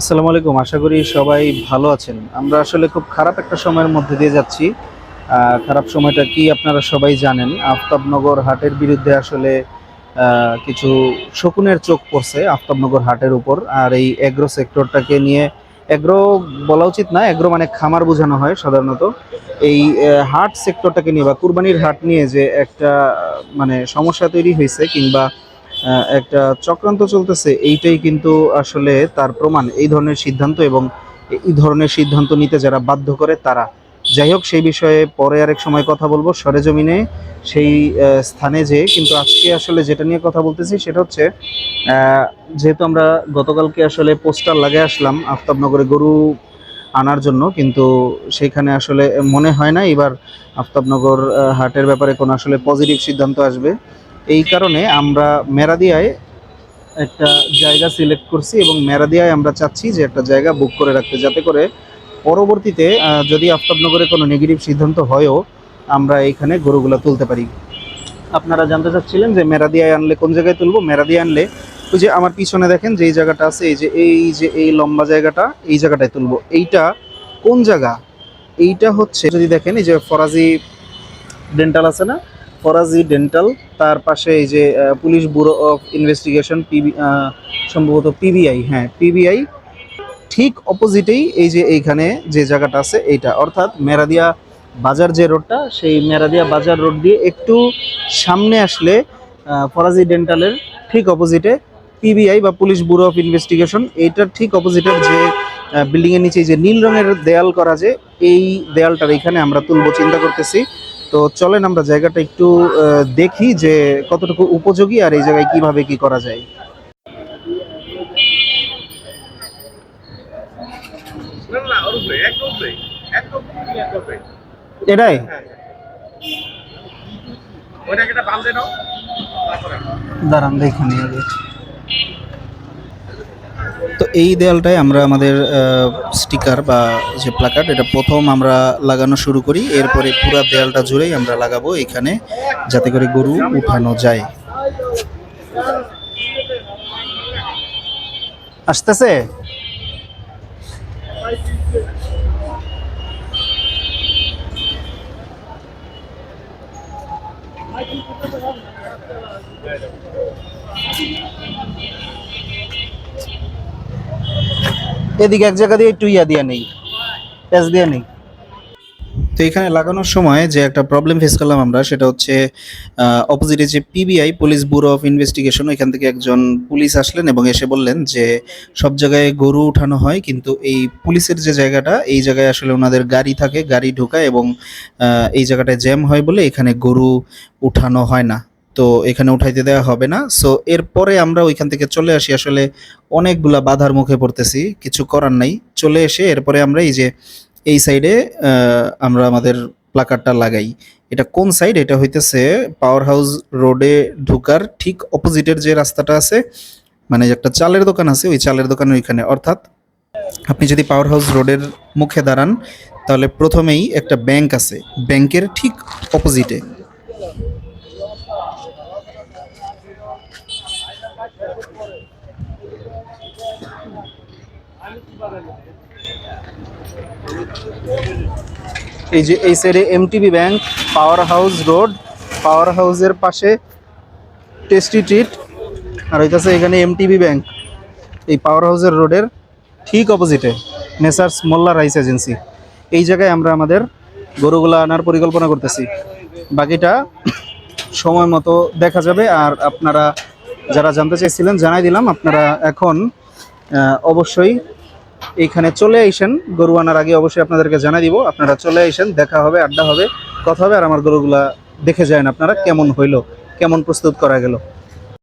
আসসালামু আলাইকুম, আশা করি সবাই ভালো আছেন। আমরা আসলে খুব খারাপ একটা সময়ের মধ্যে দিয়ে যাচ্ছি। খারাপ সময়টা কি আপনারা সবাই জানেন। আফতাবনগর হাটের বিরুদ্ধে আসলে কিছু শকুনের চোখ পড়ছে আফতাবনগর হাটের উপর। আর এই এগ্রো সেক্টরটাকে নিয়ে এগ্রো বলা উচিত না এগ্রো মানে খামার বোঝানো হয় সাধারণত। এই হাট সেক্টরটাকে নিয়ে বা কুরবানির হাট নিয়ে যে একটা মানে সমস্যা তৈরি হয়েছে কিংবা একটা চক্রান্ত চলতেছে, এইটাই কিন্তু আসলে তার প্রমাণ। এই ধরনের সিদ্ধান্ত এবং এই ধরনের সিদ্ধান্ত নিতে যারা বাধ্য করে, তারা। যাই হোক, সেই বিষয়ে পরে আরেক সময় কথা বলব। সরেজমিনে সেই স্থানে যে, কিন্তু আজকে আসলে যেটা নিয়ে কথা বলতেছি, সেটা হচ্ছে যেহেতু আমরা গতকালকে আসলে পোস্টার লাগিয়ে আসলাম আফতাবনগরে গরু আনার জন্য, কিন্তু সেখানে আসলে মনে হয় না, এবার আফতাবনগর হাটের ব্যাপারে কোনো আসলে পজিটিভ সিদ্ধান্ত আসবে। এই কারণে আমরা মেরাদিয়ায় একটা জায়গা সিলেক্ট করছি এবং মেরাদিয়ায় আমরা চাচ্ছি যে একটা জায়গা বুক করে রাখতে, যাতে করে পরবর্তীতে যদি আফতাবনগরে কোনো নেগেটিভ সিদ্ধান্ত হয়ও, আমরা এইখানে গরুগুলো তুলতে পারি। আপনারা জানতে চাচ্ছিলেন যে মেরাদিয়ায় আনলে কোন জায়গায় তুলবো? মেরাদিয়া আনলে ওই যে আমার পিছনে দেখেন যে এই জায়গাটা আছে, এই যে এই যে এই লম্বা জায়গাটা, এই জায়গাটায় তুলবো। এইটা কোন জায়গা? এইটা হচ্ছে, যদি দেখেন এই যে ফরাজি ডেন্টাল আছে না ফরাজি ডেন্টাল তার পাশে এই যে police bureau of investigation PB সম্ভবত পিবিআই হ্যাঁ পিবিআই ঠিক অপোজিটেই এই যে এইখানে যে জায়গাটা আছে, এইটা। অর্থাৎ মেরাদিয়া বাজার যে রোডটা, সেই মেরাদিয়া বাজার রোড দিয়ে একটু সামনে আসলে ফরাজি ডেন্টালের ঠিক অপোজিটে পিবিআই বা পুলিশ ব্যুরো অফ ইনভেস্টিগেশন এইটার ঠিক অপোজিটের যে বিল্ডিং এর নিচে যে নীল রঙের দেয়াল করা যে, এই দেয়ালটার এখানে আমরা তুলবো, চিন্তা করতেছি। তো চলেন আমরা জায়গাটা একটু দেখি যে কতটুকু উপযোগী আর এই জায়গায় কীভাবে কি করা যায়। না না ওর উপরে একদম উপরে একদম ক্লিয়ার করবে এটাই ওইটাকে একটা বাঁধে নাও তারপরে দাঁড়ান দেখুন আগে তো এই দেয়ালটায় আমরা আমাদের স্টিকার বা যে প্লাকার্ড এটা প্রথম আমরা লাগানো শুরু করি। এরপরে পুরো দেয়ালটা জুড়েই আমরা লাগাবো এখানে, যাতে করে গরু উঠানো যায়। আসতেছে? এদিকে এক জায়গা দিয়ে একটু ইয়া দিয়া নেই, প্যাচ দিয়া নেই। তো এখানে লাগানোর সময় যে একটা প্রবলেম ফেস করলাম আমরা, সেটা হচ্ছে অপোজিটে যে PBI police bureau of investigation এখান থেকে একজন পুলিশ আসলেন এবং এসে বললেন যে সব জায়গায় গরু উঠানো হয়, কিন্তু এই পুলিশের যে জায়গাটা, এই জায়গায় আসলে ওনাদের গাড়ি থাকে, গাড়ি ঢোকায় এবং এই জায়গাটায় জ্যাম হয় বলে এখানে গরু উঠানো হয় না। তো এখানে উঠাইতে দেওয়া হবে না। সো এরপরে আমরা ওইখান থেকে চলে আসি। আসলে অনেকগুলা বাধার মুখে পড়তেছি, কিছু করার নাই। চলে এসে এরপরে আমরা এই যে, এই সাইডে আমরা আমাদের প্লাকারটা লাগাই। এটা কোন সাইড এটা হইতেছে পাওয়ার হাউস রোডে ঢুকার ঠিক অপোজিটের যে রাস্তাটা আছে মানে একটা চালের দোকান আছে, ওই চালের দোকানের ওইখানে। অর্থাৎ, আপনি যদি পাওয়ার হাউস রোডের মুখে দাঁড়ান, তাহলে প্রথমেই একটা ব্যাংক আছে। ব্যাংকের ঠিক অপোজিটে এই যে এই সাইডে MTB bank power house road power হাউসের পাশে টেস্টি ট্রিট আর হইতাছে এখানে এমটিবি ব্যাংক এই পাওয়ার হাউসের রোডের ঠিক অপোজিটে নেসার্স মোল্লা রাইস এজেন্সি এই জায়গায় আমরা আমাদের গরুগুলা আনার পরিকল্পনা করতেছি। বাকিটা সময় মতো দেখা যাবে, আর আপনারা যারা জানতে চাইছিলেন, জানাই দিলাম। আপনারা এখন অবশ্যই এইখানে চলে আইসেন গরু আনার আগে অবশ্যই আপনাদেরকে জানা দিব। আপনারা চলে আইসেন দেখা হবে, আড্ডা হবে, কথা হবে, আর আমার গরুগুলা দেখে যান আপনারা কেমন হইল, কেমন প্রস্তুত করা গেল।